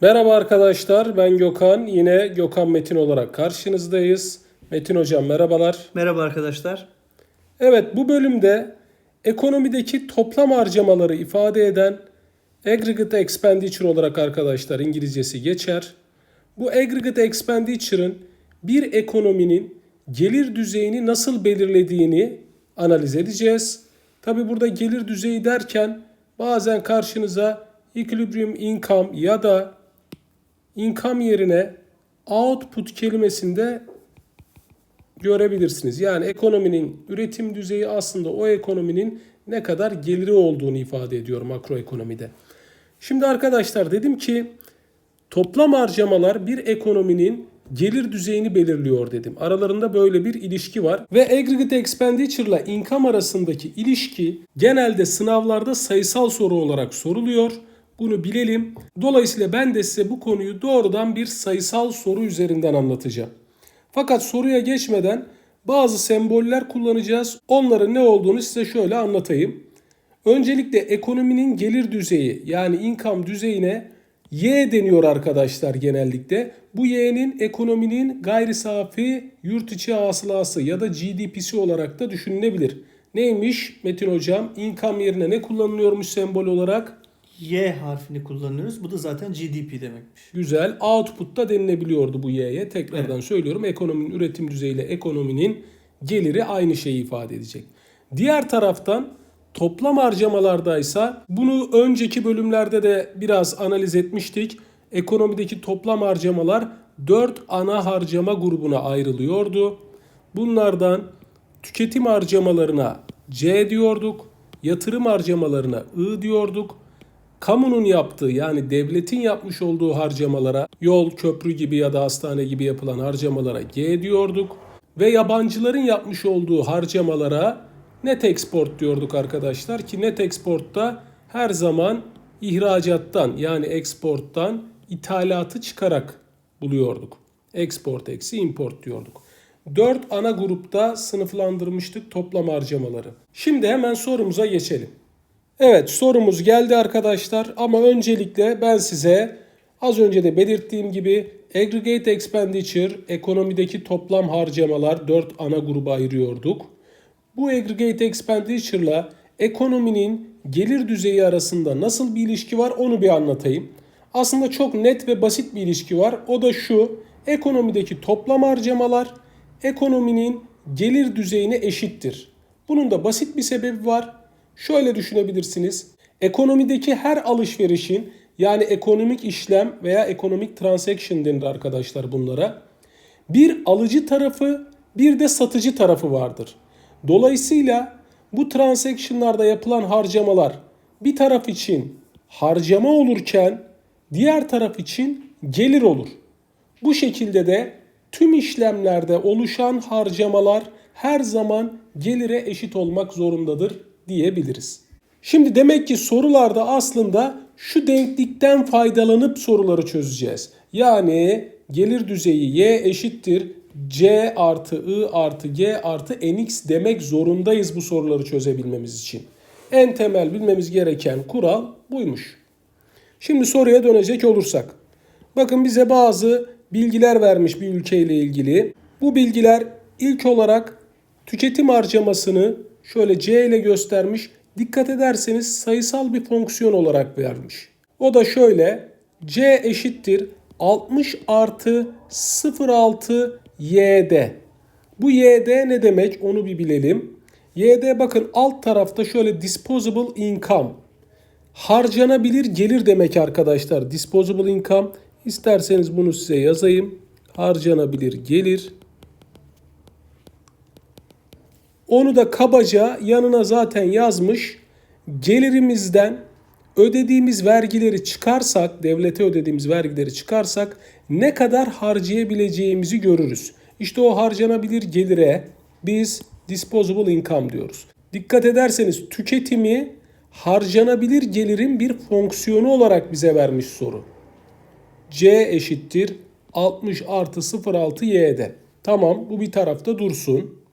Merhaba arkadaşlar, ben Gökhan. Yine Gökhan Metin olarak karşınızdayız. Metin Hocam merhabalar. Merhaba arkadaşlar. Evet, bu bölümde ekonomideki toplam harcamaları ifade eden aggregate expenditure olarak arkadaşlar İngilizcesi geçer. Bu aggregate expenditure'ın bir ekonominin gelir düzeyini nasıl belirlediğini analiz edeceğiz. Tabi burada gelir düzeyi derken bazen karşınıza equilibrium income ya da income yerine output kelimesinde görebilirsiniz. Yani ekonominin üretim düzeyi aslında o ekonominin ne kadar geliri olduğunu ifade ediyor makroekonomide. Şimdi arkadaşlar dedim ki toplam harcamalar bir ekonominin gelir düzeyini belirliyor dedim. Aralarında böyle bir ilişki var ve aggregate expenditure ile income arasındaki ilişki genelde sınavlarda sayısal soru olarak soruluyor. Bunu bilelim. Dolayısıyla ben de size bu konuyu doğrudan bir sayısal soru üzerinden anlatacağım. Fakat soruya geçmeden bazı semboller kullanacağız. Onların ne olduğunu size şöyle anlatayım. Öncelikle ekonominin gelir düzeyi yani income düzeyine Y deniyor arkadaşlar genellikle. Bu Y'nin ekonominin gayri safi yurt içi hasılası ya da GDP'si olarak da düşünülebilir. Neymiş Metin Hocam? Income yerine ne kullanılıyormuş sembol olarak? Y harfini kullanıyoruz. Bu da zaten GDP demekmiş. Güzel. Output'ta denilebiliyordu bu Y'ye. Tekrardan söylüyorum. Ekonominin üretim düzeyiyle ekonominin geliri aynı şeyi ifade edecek. Diğer taraftan toplam harcamalardaysa bunu önceki bölümlerde de biraz analiz etmiştik. Ekonomideki toplam harcamalar 4 ana harcama grubuna ayrılıyordu. Bunlardan tüketim harcamalarına C diyorduk, yatırım harcamalarına I diyorduk. Kamunun yaptığı yani devletin yapmış olduğu harcamalara yol, köprü gibi ya da hastane gibi yapılan harcamalara G diyorduk. Ve yabancıların yapmış olduğu harcamalara net export diyorduk arkadaşlar ki net exportta her zaman ihracattan yani exporttan ithalatı çıkarak buluyorduk. Export eksi import diyorduk. 4 ana grupta sınıflandırmıştık toplam harcamaları. Şimdi hemen sorumuza geçelim. Evet sorumuz geldi arkadaşlar ama öncelikle ben size az önce de belirttiğim gibi aggregate expenditure ekonomideki toplam harcamalar 4 ana gruba ayırıyorduk. Bu aggregate expenditure ile ekonominin gelir düzeyi arasında nasıl bir ilişki var onu bir anlatayım. Aslında çok net ve basit bir ilişki var. O da şu. Ekonomideki toplam harcamalar ekonominin gelir düzeyine eşittir. Bunun da basit bir sebebi var. Şöyle düşünebilirsiniz. Ekonomideki her alışverişin yani ekonomik işlem veya ekonomik transaction denir arkadaşlar bunlara. Bir alıcı tarafı bir de satıcı tarafı vardır. Dolayısıyla bu transaction'larda yapılan harcamalar bir taraf için harcama olurken diğer taraf için gelir olur. Bu şekilde de tüm işlemlerde oluşan harcamalar her zaman gelire eşit olmak zorundadır diyebiliriz. Şimdi demek ki sorularda aslında şu denklikten faydalanıp soruları çözeceğiz. Yani gelir düzeyi y eşittir c artı i artı g artı nx demek zorundayız bu soruları çözebilmemiz için. En temel bilmemiz gereken kural buymuş. Şimdi soruya dönecek olursak. Bakın bize bazı bilgiler vermiş bir ülkeyle ilgili. Bu bilgiler ilk olarak tüketim harcamasını şöyle C ile göstermiş. Dikkat ederseniz sayısal bir fonksiyon olarak vermiş. O da şöyle C eşittir 60 artı 0,6 YD. Bu YD ne demek onu bir bilelim. YD bakın alt tarafta şöyle disposable income. Harcanabilir gelir demek arkadaşlar. Disposable income. İsterseniz bunu size yazayım. Harcanabilir gelir. Onu da kabaca yanına zaten yazmış. Gelirimizden ödediğimiz vergileri çıkarsak, devlete ödediğimiz vergileri çıkarsak ne kadar harcayabileceğimizi görürüz. İşte o harcanabilir gelire biz disposable income diyoruz. Dikkat ederseniz tüketimi harcanabilir gelirin bir fonksiyonu olarak bize vermiş soru. C eşittir 60 artı 0,6 y'de. Tamam bu bir tarafta dursun.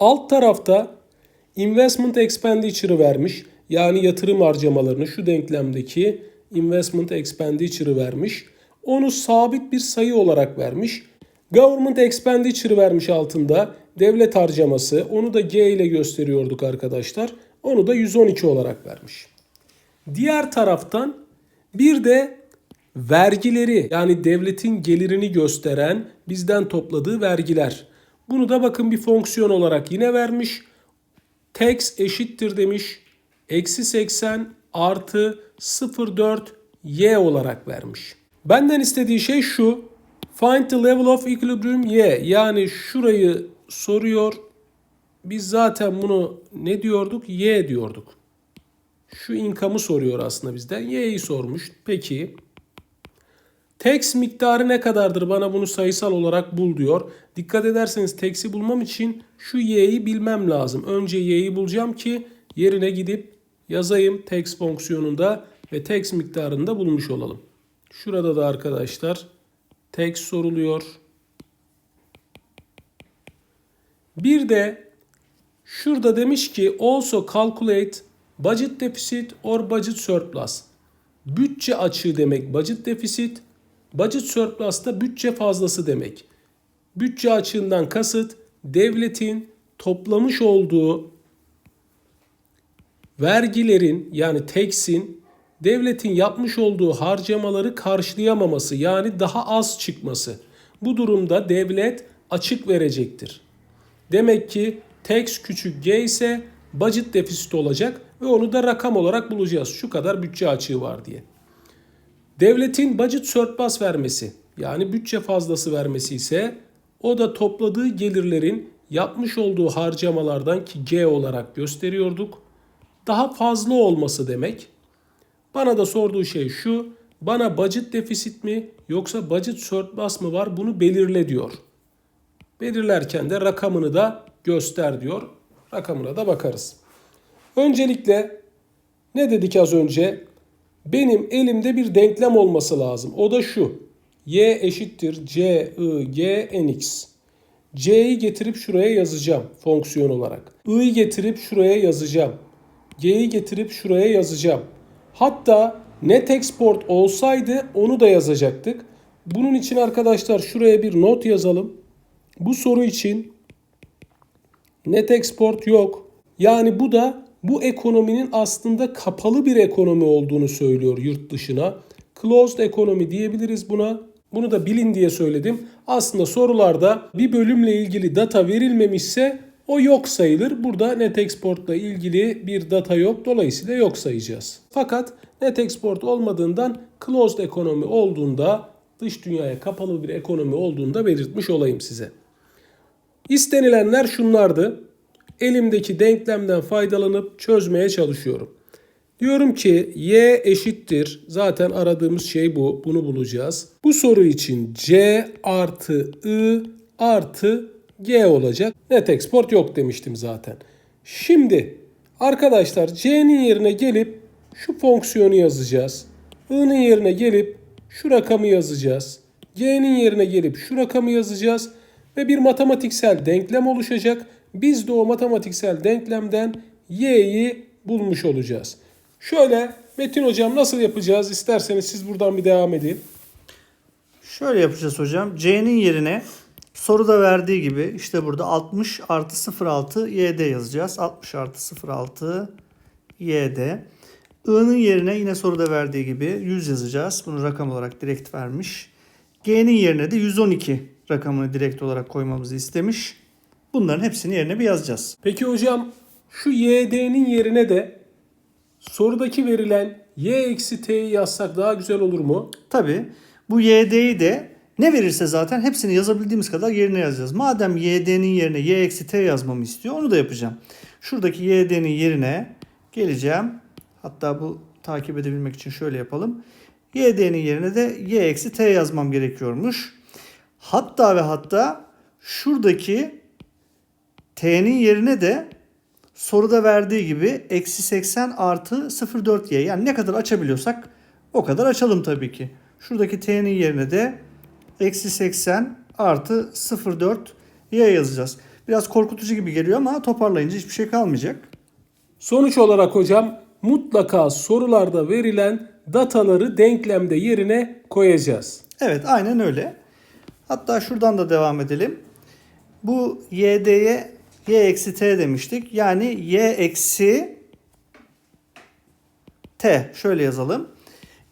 Alt tarafta investment expenditure'ı vermiş. Yani yatırım harcamalarını şu denklemdeki investment expenditure'ı vermiş. Onu sabit bir sayı olarak vermiş. Government expenditure vermiş altında. Devlet harcaması. Onu da G ile gösteriyorduk arkadaşlar. Onu da 112 olarak vermiş. Diğer taraftan bir de vergileri yani devletin gelirini gösteren bizden topladığı vergiler. Bunu da bakın bir fonksiyon olarak yine vermiş. Tax eşittir demiş. Eksi 80 artı 0,4 y olarak vermiş. Benden istediği şey şu. Find the level of equilibrium y. Yani şurayı soruyor. Biz zaten bunu ne diyorduk? Y diyorduk. Şu income'ı soruyor aslında bizden. Y'yi sormuş. Peki. Tax miktarı ne kadardır? Bana bunu sayısal olarak bul diyor. Dikkat ederseniz tax'i bulmam için şu y'yi bilmem lazım. Önce y'yi bulacağım ki yerine gidip yazayım tax fonksiyonunda ve tax miktarını da bulmuş olalım. Şurada da arkadaşlar tax soruluyor. Bir de şurada demiş ki also calculate budget deficit or budget surplus. Bütçe açığı demek budget deficit. Budget surplus da bütçe fazlası demek. Bütçe açığından kasıt devletin toplamış olduğu vergilerin yani tax'in devletin yapmış olduğu harcamaları karşılayamaması yani daha az çıkması. Bu durumda devlet açık verecektir. Demek ki tax küçük g ise budget defisit olacak ve onu da rakam olarak bulacağız. Şu kadar bütçe açığı var diye. Devletin budget surplus vermesi yani bütçe fazlası vermesi ise o da topladığı gelirlerin yapmış olduğu harcamalardan ki G olarak gösteriyorduk. Daha fazla olması demek. Bana da sorduğu şey şu. Bana budget defisit mi yoksa budget surplus mı var bunu belirle diyor. Belirlerken de rakamını da göster diyor. Rakamına da bakarız. Öncelikle ne dedik az önce? Benim elimde bir denklem olması lazım. O da şu. Y eşittir C, I, G, NX. C'yi getirip şuraya yazacağım fonksiyon olarak. I'yi getirip şuraya yazacağım. G'yi getirip şuraya yazacağım. Hatta net export olsaydı onu da yazacaktık. Bunun için arkadaşlar şuraya bir not yazalım. Bu soru için net export yok. Yani bu da bu ekonominin aslında kapalı bir ekonomi olduğunu söylüyor yurt dışına. Closed economy diyebiliriz buna. Bunu da bilin diye söyledim. Aslında sorularda bir bölümle ilgili data verilmemişse o yok sayılır. Burada net exportla ilgili bir data yok. Dolayısıyla yok sayacağız. Fakat net export olmadığından closed economy olduğunda dış dünyaya kapalı bir ekonomi olduğunda belirtmiş olayım size. İstenilenler şunlardı. Elimdeki denklemden faydalanıp çözmeye çalışıyorum. Diyorum ki y eşittir. Zaten aradığımız şey bu. Bunu bulacağız. Bu soru için c artı i artı g olacak. Net export yok demiştim zaten. Şimdi arkadaşlar c'nin yerine gelip şu fonksiyonu yazacağız. i'nin yerine gelip şu rakamı yazacağız. G'nin yerine gelip şu rakamı yazacağız ve bir matematiksel denklem oluşacak. Biz de o matematiksel denklemden y'yi bulmuş olacağız. Şöyle Metin hocam nasıl yapacağız? İsterseniz siz buradan bir devam edin. Şöyle yapacağız hocam. C'nin yerine soruda verdiği gibi işte burada 60 artı 06 YD yazacağız. 60 artı 06 YD. I'nın yerine yine soruda verdiği gibi 100 yazacağız. Bunu rakam olarak direkt vermiş. G'nin yerine de 112 rakamını direkt olarak koymamızı istemiş. Bunların hepsini yerine bir yazacağız. Peki hocam şu YD'nin yerine de sorudaki verilen Y eksi T'yi yazsak daha güzel olur mu? Tabi bu YD'yi de ne verirse zaten hepsini yazabildiğimiz kadar yerine yazacağız. Madem YD'nin yerine Y eksi T yazmamı istiyor onu da yapacağım. Şuradaki YD'nin yerine geleceğim. Hatta bu takip edebilmek için şöyle yapalım. YD'nin yerine de Y eksi T yazmam gerekiyormuş. Hatta ve hatta şuradaki T'nin yerine de soruda verdiği gibi eksi 80 artı 0,4y yani ne kadar açabiliyorsak o kadar açalım tabii ki. Şuradaki t'nin yerine de eksi 80 artı 0,4 y yazacağız. Biraz korkutucu gibi geliyor ama toparlayınca hiçbir şey kalmayacak. Sonuç olarak hocam mutlaka sorularda verilen dataları denklemde yerine koyacağız. Evet aynen öyle. Hatta şuradan da devam edelim. Bu y'ye y eksi t demiştik. Yani y eksi t. Şöyle yazalım.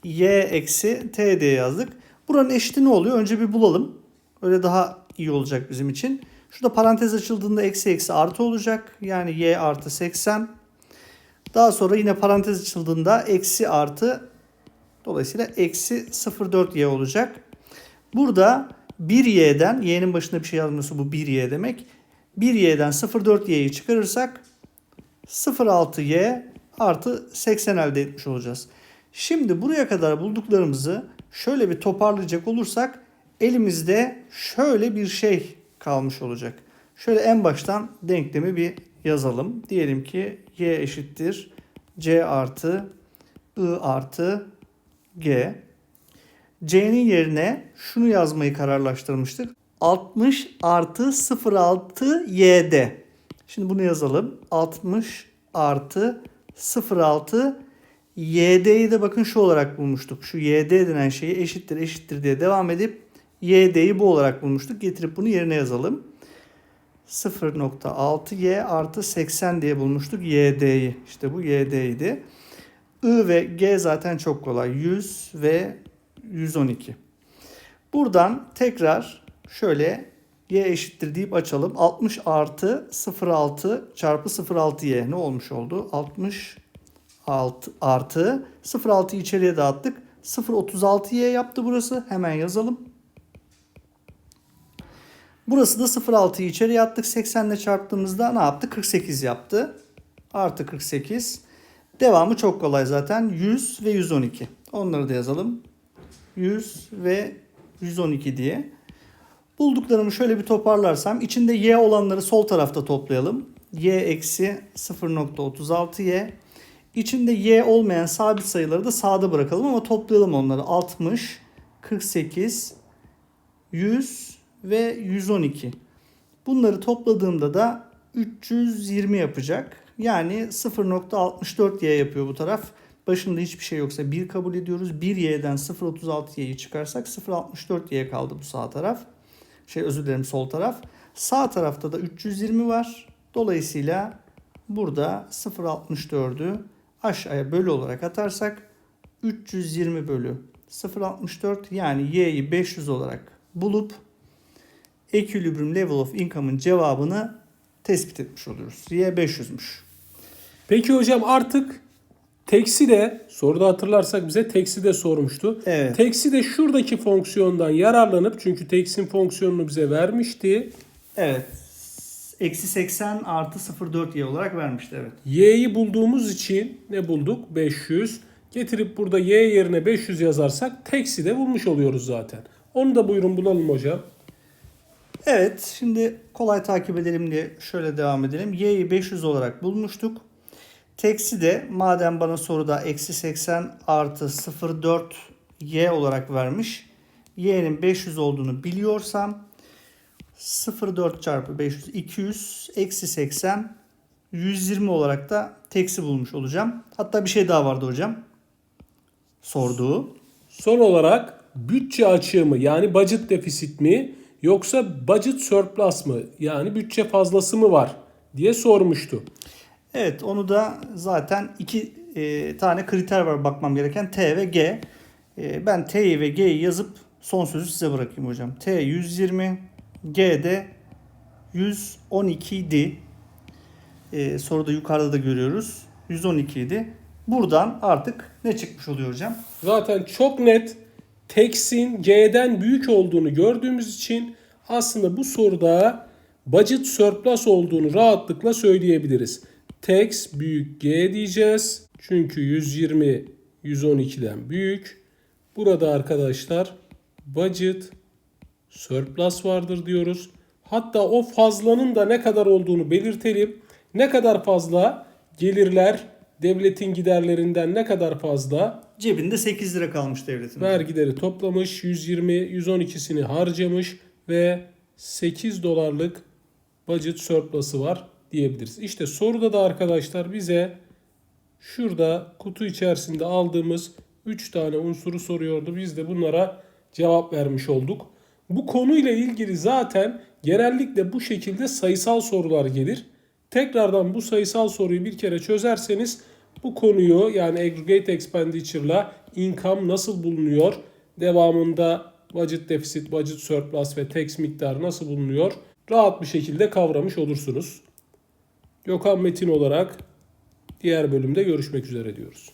y eksi t diye yazdık. Buranın eşiti ne oluyor? Önce bir bulalım. Öyle daha iyi olacak bizim için. Şurada parantez açıldığında eksi eksi artı olacak. Yani y artı 80. Daha sonra yine parantez açıldığında eksi artı dolayısıyla eksi 0,4y olacak. Burada 1y'den y'nin başında bir şey yazması bu 1y demek. 1y'den 0,4y'yi çıkarırsak 0,6y artı 80 elde etmiş olacağız. Şimdi buraya kadar bulduklarımızı şöyle bir toparlayacak olursak elimizde şöyle bir şey kalmış olacak. Şöyle en baştan denklemi bir yazalım. Diyelim ki y eşittir c artı i artı g. C'nin yerine şunu yazmayı kararlaştırmıştık. 60 artı 06 y'd. Şimdi bunu yazalım. 60 artı 06 y'd'yi de bakın şu olarak bulmuştuk. Şu y'd denen şeyi eşittir eşittir diye devam edip y'd'yi bu olarak bulmuştuk. Getirip bunu yerine yazalım. 0.6y artı 80 diye bulmuştuk yd'yi. İşte bu yd'ydi. I ve G zaten çok kolay. 100 ve 112. Buradan tekrar şöyle y eşittir deyip açalım. 60 artı 0.6 çarpı 0.6y ne olmuş oldu? 60 6 artı 0.6'yı içeriye dağıttık. 0.36y yaptı burası. Hemen yazalım. Burası da 0.6'yı içeriye attık. 80 ile çarptığımızda ne yaptı? 48 yaptı. Artı 48. Devamı çok kolay zaten. 100 ve 112. Onları da yazalım. 100 ve 112 diye. Bulduklarımı şöyle bir toparlarsam içinde y olanları sol tarafta toplayalım. y eksi 0.36y. İçinde y olmayan sabit sayıları da sağda bırakalım ama toplayalım onları. 60, 48, 100 ve 112. Bunları topladığımda da 320 yapacak. Yani 0.64y yapıyor bu taraf. Başında hiçbir şey yoksa 1 kabul ediyoruz. 1y'den 0.36y'yi çıkarsak 0.64y kaldı bu sağ taraf. Şey özür dilerim sol taraf. Sağ tarafta da 320 var. Dolayısıyla burada 0.64'ü aşağıya bölü olarak atarsak 320 bölü 0.64 yani y'yi 500 olarak bulup Equilibrium Level of Income'ın cevabını tespit etmiş oluyoruz. Y 500'müş. Peki hocam artık teksi de soruda hatırlarsak bize teksi de sormuştu. Evet. Teksi de şuradaki fonksiyondan yararlanıp çünkü teksin fonksiyonunu bize vermişti. Evet. Eksi 80 artı 0.4y olarak vermişti evet. Y'yi bulduğumuz için ne bulduk? 500. Getirip burada Y yerine 500 yazarsak teksi de bulmuş oluyoruz zaten. Onu da buyurun bulalım hocam. Evet şimdi kolay takip edelim diye şöyle devam edelim. Y'yi 500 olarak bulmuştuk. Teksi de madem bana soruda eksi 80 artı 0.4 y olarak vermiş. Y'nin 500 olduğunu biliyorsam 0.4 çarpı 500 200 eksi 80 120 olarak da teksi bulmuş olacağım. Hatta bir şey daha vardı hocam. Sorduğu. Son olarak bütçe açığı mı yani budget defisit mi yoksa budget surplus mı yani bütçe fazlası mı var diye sormuştu. Evet onu da zaten iki e, tane kriter var bakmam gereken T ve G. E, ben T'yi ve G'yi yazıp son sözü size bırakayım hocam. T 120, G de 112 idi. E, soruda yukarıda da görüyoruz. 112 idi. Buradan artık ne çıkmış oluyor hocam? Zaten çok net Tex'in G'den büyük olduğunu gördüğümüz için aslında bu soruda budget surplus olduğunu rahatlıkla söyleyebiliriz. Tex büyük G diyeceğiz. Çünkü 120 112'den büyük. Burada arkadaşlar budget surplus vardır diyoruz. Hatta o fazlanın da ne kadar olduğunu belirtelim. Ne kadar fazla gelirler devletin giderlerinden ne kadar fazla Cebinde 8 lira kalmış devletin. vergileri toplamış, 120 112'sini harcamış ve 8 dolarlık budget surplus'ı var diyebiliriz. İşte soruda da arkadaşlar bize şurada kutu içerisinde aldığımız 3 tane unsuru soruyordu. Biz de bunlara cevap vermiş olduk. Bu konuyla ilgili zaten genellikle bu şekilde sayısal sorular gelir. Tekrardan bu sayısal soruyu bir kere çözerseniz bu konuyu yani aggregate expenditure'la income nasıl bulunuyor? Devamında budget deficit, budget surplus ve tax miktarı nasıl bulunuyor? Rahat bir şekilde kavramış olursunuz. Gökhan Metin olarak diğer bölümde görüşmek üzere diyoruz.